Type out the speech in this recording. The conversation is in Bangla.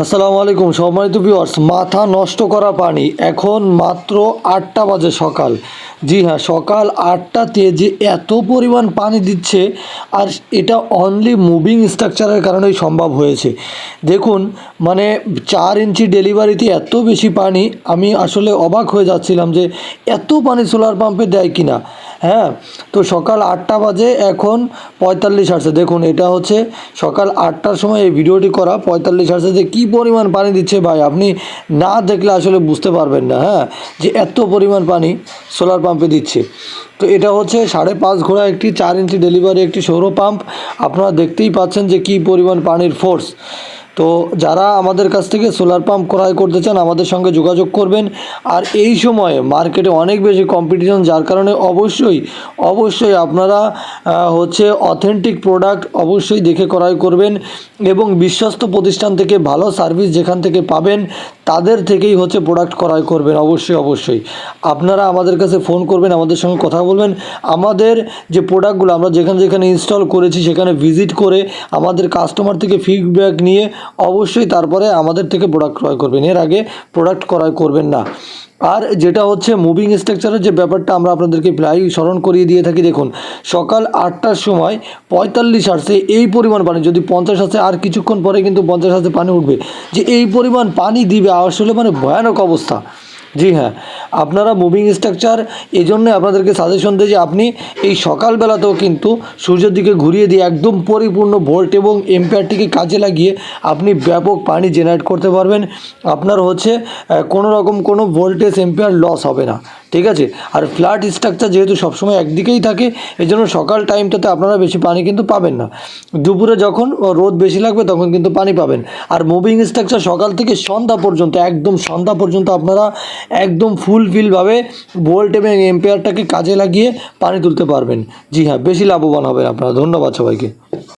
আসসালামু আলাইকুম, সম্মানিত ভিউয়ার্স মাথা নষ্ট করা পানি। এখন মাত্র আটটা বাজে সকাল। জি হ্যাঁ সকাল আটটাতে যে এত পরিমাণ পানি দিচ্ছে, আর এটা অনলি মুভিং স্ট্রাকচারের কারণেই সম্ভব হয়েছে। দেখুন মানে চার ইঞ্চি ডেলিভারিতে এত বেশি পানি, আমি আসলে অবাক হয়ে যাচ্ছিলাম যে এত পানি সোলার পাম্পে দেয় কিনা। হ্যাঁ তো সকাল আটটা বাজে এখন পঁয়তাল্লিশ আসছে দেখুন, এটা হচ্ছে সকাল আটটার সময় এই ভিডিওটি করা। পঁয়তাল্লিশ আসছে যে কী পরিমাণ পানি দিচ্ছে ভাই, আপনি না দেখলে আসলে বুঝতে পারবেন না হ্যাঁ? যে এত পরিমাণ পানি সোলার পাম্পে দিচ্ছে। তো এটা হচ্ছে সাড়ে পাঁচ ঘোড়া একটি, চার ইঞ্চি ডেলিভারি একটি সৌর পাম্প আপনারা দেখতেই পাচ্ছেন যে কী পরিমাণ পানির ফোর্স তো যারা আমাদের কাছ থেকে সোলার পাম্প ক্রয় করতে চান, আমাদের সঙ্গে যোগাযোগ করবেন। আর এই সময়ে মার্কেটে অনেক বেশি কম্পিটিশন যার কারণে অবশ্যই অবশ্যই আপনারা হচ্ছে অথেন্টিক প্রোডাক্ট অবশ্যই দেখে ক্রয় করবেন এবং বিশ্বস্ত প্রতিষ্ঠান থেকে ভালো সার্ভিস যেখান থেকে পাবেন তাদের থেকেই হচ্ছে প্রোডাক্ট ক্রয় করবেন, অবশ্যই অবশ্যই। আপনারা আমাদের কাছে ফোন করবেন, আমাদের সঙ্গে কথা বলবেন। আমাদের যে প্রোডাক্টগুলো আমরা যেখানে যেখানে ইনস্টল করেছি, সেখানে ভিজিট করে আমাদের কাস্টমার থেকে ফিডব্যাক নিয়ে অবশ্যই তারপরে আমাদের থেকে প্রোডাক্ট ক্রয় করবেন। এর আগে প্রোডাক্ট ক্রয় করবেন না। আর যেটা হচ্ছে মুভিং স্ট্রাকচারের যে ব্যাপারটা আমরা আপনাদেরকে প্রায় স্মরণ করিয়ে দিয়ে থাকি, দেখুন, সকাল আটটার সময় পঁয়তাল্লিশ আসছে এই পরিমাণ পানি, যদি পঞ্চাশ আসে আর কিছুক্ষণ পরে কিন্তু পঞ্চাশ আসে পানি উঠবে, যে এই পরিমাণ পানি দিবে, আসলে মানে ভয়ানক অবস্থা। জি হ্যাঁ। আপনারা মুভিং স্ট্রাকচার এই জন্যে আপনাদেরকে সাজেশন দেয় যে আপনি এই সকালবেলাতেও কিন্তু সূর্যের দিকে ঘুরিয়ে দিয়ে একদম পরিপূর্ণ ভোল্ট এবং এম্পায়ারটিকে কাজে লাগিয়ে আপনি ব্যাপক পানি জেনারেট করতে পারবেন। আপনার হচ্ছে কোনো রকম কোনো ভোল্টেজ এম্পায়ার লস হবে না। ঠিক আছে? আর ফ্ল্যাট স্ট্রাকচার যেহেতু সবসময় একদিকেই থাকে এই জন্য সকাল টাইমটাতে আপনারা বেশি পানি কিন্তু পাবেন না। দুপুরে যখন রোদ বেশি লাগবে তখন কিন্তু পানি পাবেন। আর মুভিং স্ট্রাকচার সকাল থেকে সন্ধ্যা পর্যন্ত, একদম সন্ধ্যা পর্যন্ত আপনারা একদম ফুলফিলভাবে ভোল্ট এবং এম্পিয়ারটাকে কাজে লাগিয়ে পানি তুলতে পারবেন। জি হ্যাঁ বেশি লাভবান হবেন আপনারা। ধন্যবাদ সবাইকে।